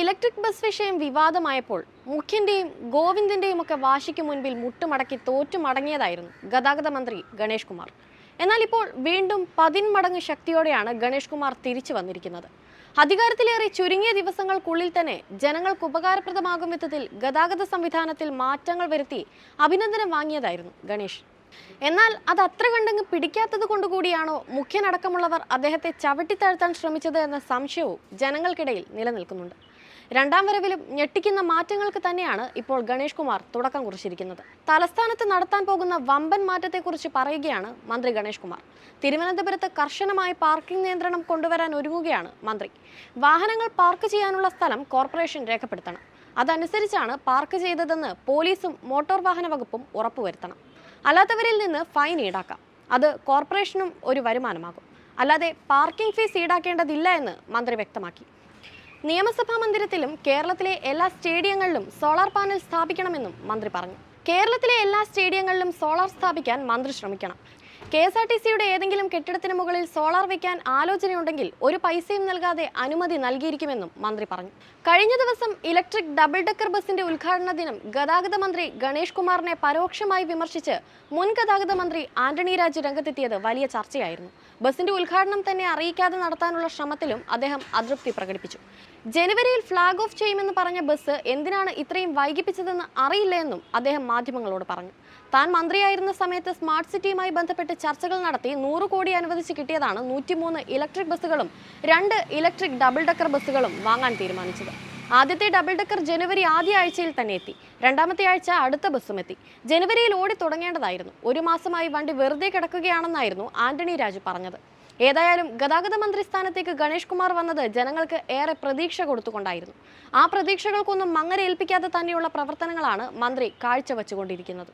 Electric bus വിഷയം വിവാദമായപ്പോൾ മുഖ്യന്റെയും ഗോവിന്ദന്റെയും ഒക്കെ വാശിക്ക് മുൻപിൽ മുട്ടുമടക്കി തോറ്റു മടങ്ങിയതായിരുന്നു ഗതാഗത മന്ത്രി ഗണേഷ് കുമാർ. എന്നാൽ ഇപ്പോൾ വീണ്ടും പതിന്മടങ്ങ് ശക്തിയോടെയാണ് ഗണേഷ് കുമാർ തിരിച്ചു വന്നിരിക്കുന്നത്. അധികാരത്തിലേറെ ചുരുങ്ങിയ ദിവസങ്ങൾക്കുള്ളിൽ തന്നെ ജനങ്ങൾക്ക് ഉപകാരപ്രദമാകും വിധത്തിൽ ഗതാഗത സംവിധാനത്തിൽ മാറ്റങ്ങൾ വരുത്തി അഭിനന്ദനം വാങ്ങിയതായിരുന്നു ഗണേഷ്. എന്നാൽ അത് അത്ര കണ്ടങ്ങ് പിടിക്കാത്തത് കൊണ്ടുകൂടിയാണോ മുഖ്യനടക്കമുള്ളവർ അദ്ദേഹത്തെ ചവിട്ടിത്താഴ്ത്താൻ ശ്രമിച്ചത് എന്ന സംശയവും ജനങ്ങൾക്കിടയിൽ നിലനിൽക്കുന്നുണ്ട്. രണ്ടാം വരവിലും ഞെട്ടിക്കുന്ന മാറ്റങ്ങൾക്ക് തന്നെയാണ് ഇപ്പോൾ ഗണേഷ് കുമാർ തുടക്കം കുറിച്ചിരിക്കുന്നത്. തലസ്ഥാനത്ത് നടത്താൻ പോകുന്ന വമ്പൻ മാറ്റത്തെക്കുറിച്ച് പറയുകയാണ് മന്ത്രി ഗണേഷ് കുമാർ. തിരുവനന്തപുരത്ത് കർശനമായി പാർക്കിംഗ് നിയന്ത്രണം കൊണ്ടുവരാൻ ഒരുങ്ങുകയാണ് മന്ത്രി. വാഹനങ്ങൾ പാർക്ക് ചെയ്യാനുള്ള സ്ഥലം കോർപ്പറേഷൻ രേഖപ്പെടുത്തണം. അതനുസരിച്ചാണ് പാർക്ക് ചെയ്തതെന്ന് പോലീസും മോട്ടോർ വാഹന വകുപ്പും ഉറപ്പുവരുത്തണം. അല്ലാത്തവരിൽ നിന്ന് ഫൈൻ ഈടാക്കാം. അത് കോർപ്പറേഷനും ഒരു വരുമാനമാകും. അല്ലാതെ പാർക്കിംഗ് ഫീസ് ഈടാക്കേണ്ടതില്ല എന്ന് മന്ത്രി വ്യക്തമാക്കി. നിയമസഭാ മന്ദിരത്തിലും കേരളത്തിലെ എല്ലാ സ്റ്റേഡിയങ്ങളിലും സോളാർ പാനൽ സ്ഥാപിക്കണമെന്നും മന്ത്രി പറഞ്ഞു. കേരളത്തിലെ എല്ലാ സ്റ്റേഡിയങ്ങളിലും സോളാർ സ്ഥാപിക്കാൻ മന്ത്രി ശ്രമിക്കണം. കെ എസ് ആർ ടി സിയുടെ ഏതെങ്കിലും കെട്ടിടത്തിന് മുകളിൽ സോളാർ വയ്ക്കാൻ ആലോചനയുണ്ടെങ്കിൽ ഒരു പൈസയും നൽകാതെ അനുമതി നൽകിയിരിക്കുമെന്നും മന്ത്രി പറഞ്ഞു. കഴിഞ്ഞ ദിവസം ഇലക്ട്രിക് ഡബിൾ ഡെക്കർ ബസിന്റെ ഉദ്ഘാടന ദിനം ഗതാഗത മന്ത്രി ഗണേഷ് കുമാറിനെ പരോക്ഷമായി വിമർശിച്ച് മുൻ ഗതാഗത മന്ത്രി ആന്റണി രാജു രംഗത്തെത്തിയത് വലിയ ചർച്ചയായിരുന്നു. ബസിന്റെ ഉദ്ഘാടനം തന്നെ അറിയിക്കാതെ നടത്താനുള്ള ശ്രമത്തിലും അദ്ദേഹം അതൃപ്തി പ്രകടിപ്പിച്ചു. ജനുവരിയിൽ ഫ്ളാഗ് ഓഫ് ചെയ്യുമെന്ന് പറഞ്ഞ ബസ് എന്തിനാണ് ഇത്രയും വൈകിപ്പിച്ചതെന്ന് അറിയില്ല എന്നും അദ്ദേഹം മാധ്യമങ്ങളോട് പറഞ്ഞു. താൻ മന്ത്രിയായിരുന്ന സമയത്ത് സ്മാർട്ട് സിറ്റിയുമായി ബന്ധപ്പെട്ട് ചർച്ചകൾ നടത്തി നൂറ് കോടി അനുവദിച്ച് കിട്ടിയതാണ് നൂറ്റിമൂന്ന് ഇലക്ട്രിക് ബസ്സുകളും രണ്ട് ഇലക്ട്രിക് ഡബിൾ ഡെക്കർ ബസ്സുകളും വാങ്ങാൻ തീരുമാനിച്ചത്. ആദ്യത്തെ ഡബിൾ ഡെക്കർ ജനുവരി ആദ്യ ആഴ്ചയിൽ തന്നെ എത്തി. രണ്ടാമത്തെ ആഴ്ച അടുത്ത ബസ്സും എത്തി. ജനുവരിയിൽ ഓടി തുടങ്ങേണ്ടതായിരുന്നു. ഒരു മാസമായി വണ്ടി വെറുതെ കിടക്കുകയാണെന്നായിരുന്നു ആന്റണി രാജു പറഞ്ഞത്. ഏതായാലും ഗതാഗത മന്ത്രി സ്ഥാനത്തേക്ക് ഗണേഷ് കുമാർ വന്നത് ജനങ്ങൾക്ക് ഏറെ പ്രതീക്ഷ കൊടുത്തുകൊണ്ടായിരുന്നു. ആ പ്രതീക്ഷകൾക്കൊന്നും മങ്ങലേൽപ്പിക്കാതെ തന്നെയുള്ള പ്രവർത്തനങ്ങളാണ് മന്ത്രി കാഴ്ചവെച്ചുകൊണ്ടിരിക്കുന്നത്.